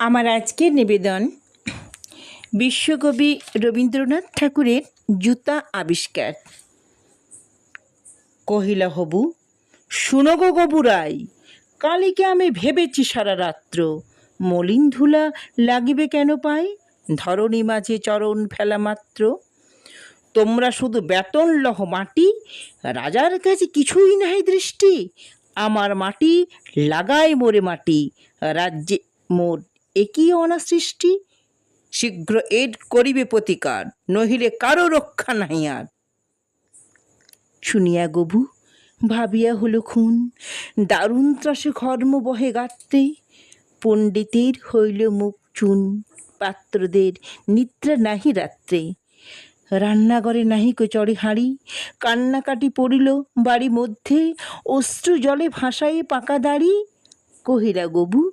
আমার আজকের নিবেদন বিশ্বকবি রবীন্দ্রনাথ ঠাকুরের জুতা আবিষ্কার। কহিলা, হবু, শুনো গো গবুরাই কালীকে আমি ভেবেছি সারা রাত্র মলিন ধুলা লাগিবে কেন পাই? ধরণী মাঝে চরণ ফেলা মাত্র। তোমরা শুধু বেতন লহ মাটি, রাজার কাছে কিছুই নাই দৃষ্টি। আমার মাটি লাগায় মোরে মাটি, রাজ্যে মোর একই অনাসৃষ্টি শীঘ্র এড করিবে প্রতিকার, নহিলে কারও রক্ষা নাই আর। শুনিয়া গবু, ভাবিয়া হলো খুন। দারুণ ত্রাসে ঘর্ম বহে গাত্রে পণ্ডিতের হইল মুখ চুন, পাত্রদের নিদ্রা নাহি রাত্রে। রান্নাঘরে নাহিক চড়ে হাঁড়ি, কান্নাকাটি পড়িল বাড়ি মধ্যে, অশ্রু জলে ভাসায় পাকা দাড়ি। কহিলা গবু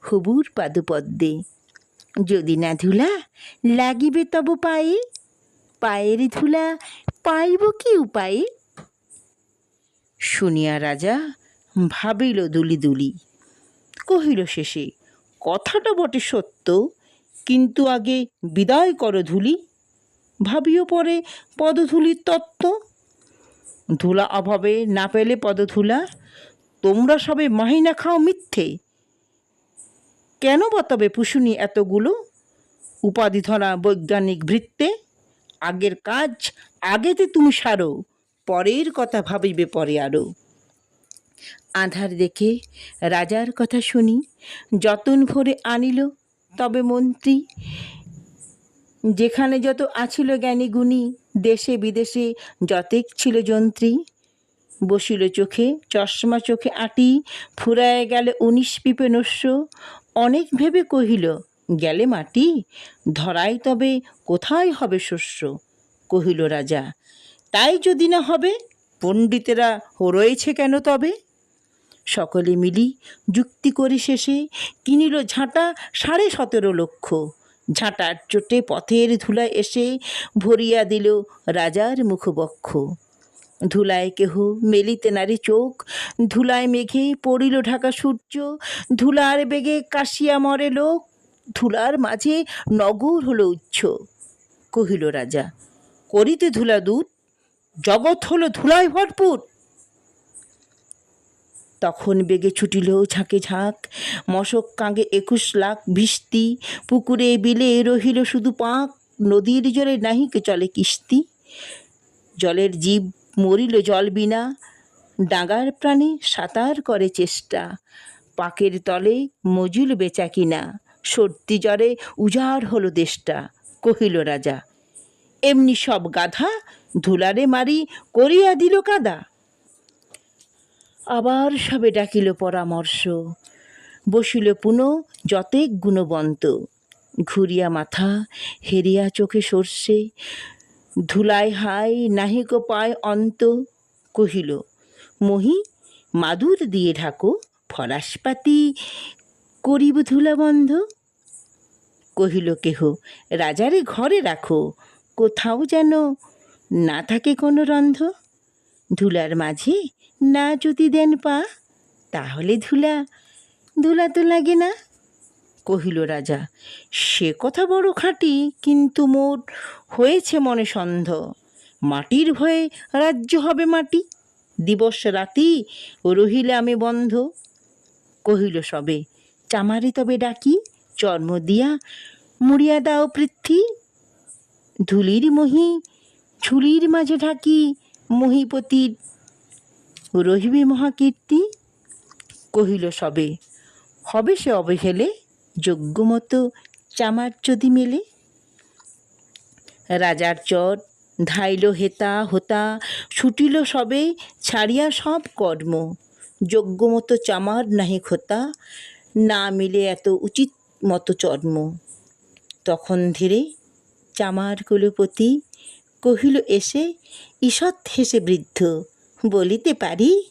হবুর পাদপদ্মে। যদি না ধুলা, লাগিবে তব পায়ে। পায়ের ধুলা পাইব কি উপায়ে? শুনিয়া রাজা ভাবিল দুলি দুলি। কহিল শেষে, কথাটা বটে সত্য, কিন্তু আগে বিদায় করো ধুলি। ভাবিও পরে পদধূলির তত্ত্ব। ধুলা অভাবে না পেলে পদধুলা, তোমরা সবে মাহিনা খাও মিথ্যে। কেন বা তবে পুশুনি এতগুলো? উপাধি ধরা বৈজ্ঞানিক বৃত্তে আগের কাজ আগেতে তুমি সারো, পরের কথা ভাবিবে পরে আরও আধার দেখে রাজার কথা শুনি, যতন ভরে আনিল, তবে মন্ত্রী, যেখানে যত আছিল জ্ঞানী গুণী দেশে বিদেশে যতেক ছিল যন্ত্রী বসিল চোখে, চশমা চোখে আটি, ফুরায় গেলে উনিশ পিপে নস্য। অনেক ভেবে কহিল, গেলে মাটি? ধরাই তবে কোথায় হবে শস্য? কহিল রাজা, তাই যদি না হবে, পণ্ডিতেরা রয়েছে কেন তবে? সকলে মিলি যুক্তি করে শেষে কিনিল ঝাঁটা সাড়ে সতেরো লক্ষ। ঝাঁটার চোটে পথের ধুলায় এসে ভরিয়া দিল রাজার মুখবক্ষ। ধুলায় কেহ মেলিতে নারী চোখ, ধুলায় মেঘে পড়িল ঢাকা সূর্য, ধুলার বেগে কাশিয়া মরে লোক, ধুলার মাঝে নগর হলো উচ্ছ কহিল রাজা, করিতে ধুলা দূর জগৎ হলো ধুলায় ভরপুর। তখন বেগে ছুটিল ঝাঁকে ঝাঁক, মশক কাঁগে একুশ লাখ ভিস্তি পুকুরে বিলে রহিল শুধু পাঁক, নদীর জলে নাহিকে চলে কিস্তি। জলের জীব মরিল জল বিনা, ডাঙার প্রাণী সাঁতার করে চেষ্টা। পাকের তলে মজুল বেচা কিনা, সর্দি জ্বরে উজাড় হলো দেশটা, কহিল রাজা। এমনি সব গাধা, ধুলারে মারি করিয়া দিল কাদা। আবার সবে ডাকিল পরামর্শ। বসিল পুনঃ যতেক গুণবন্ত। ঘুরিয়া মাথা হেরিয়া চোখে সর্ষে ধুলায় হাই নাহিক পায় অন্ত কহিল, মহি, মাদুর দিয়ে ঢাকো, ফরাসপাতি করিব ধুলা বন্ধ? কহিল, কেহ, রাজারে ঘরে রাখো, কোথাও যেন না থাকে কোনো রন্ধ। ধুলার মাঝে না যদি দেন পা, তাহলে ধুলা ধুলা তো লাগে না। কহিল রাজা, সে কথা বড় খাঁটি, কিন্তু মোর হয়েছে মনে সন্দেহ। মাটির ভয়ে রাজ্য হবে মাটি, দিবস রাতি রহিলে আমি বন্ধ। কহিল সবে, চামারি তবে ডাকি, চর্ম দিয়া মুড়িয়া দাও পৃথ্বী। ধুলির মহি, ঝুলির মাঝে ঢাকি মহিপতির রহিবে মহাকীর্তি। কহিল সবে, হবে সে অবহেলে? যোগ্যমতো চামার যদি মেলে? রাজার চট ধাইল হেতা হোতা, ছুটিল সবে ছাড়িয়া সব কর্ম। যোগ্য মতো চামার নাহি খোতা, না মিলে এত উচিত মতো চর্ম। তখন ধীরে চামার কুলপতি কহিল, এসে ঈষৎ হেসে বৃদ্ধ, বলিতে পারি?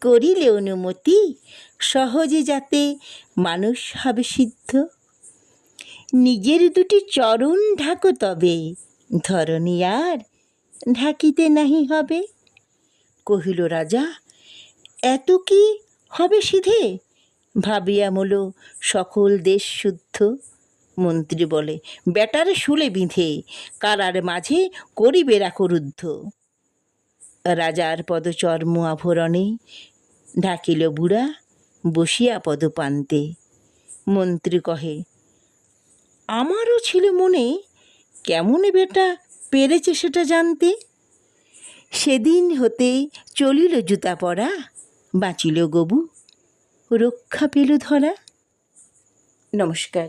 করিলে অনুমতি? সহজে যাতে মানুষ হবে সিদ্ধ। নিজের দুটি চরণ ঢাকো তবে, ধরণী আর ঢাকিতে নাহি হবে। কহিল, রাজা, এত কি হবে সিধে? ভাবিয়া মূল, সকল দেশ শুদ্ধ। মন্ত্রী বলে ব্যাটারে শুলে বিঁধে, কারার মাঝে করিবে রাখো রুদ্ধ। রাজার পদচর্ম আভরণে ঢাকিল বুড়া, বসিয়া পদপান্তে মন্ত্রী কহে, আমারও ছিল মনে কেমন বেটা পেরেছে সেটা জানতে। সেদিন হতে চলিল জুতা পরা বাঁচিল গবু, রক্ষা পেল ধরা। নমস্কার।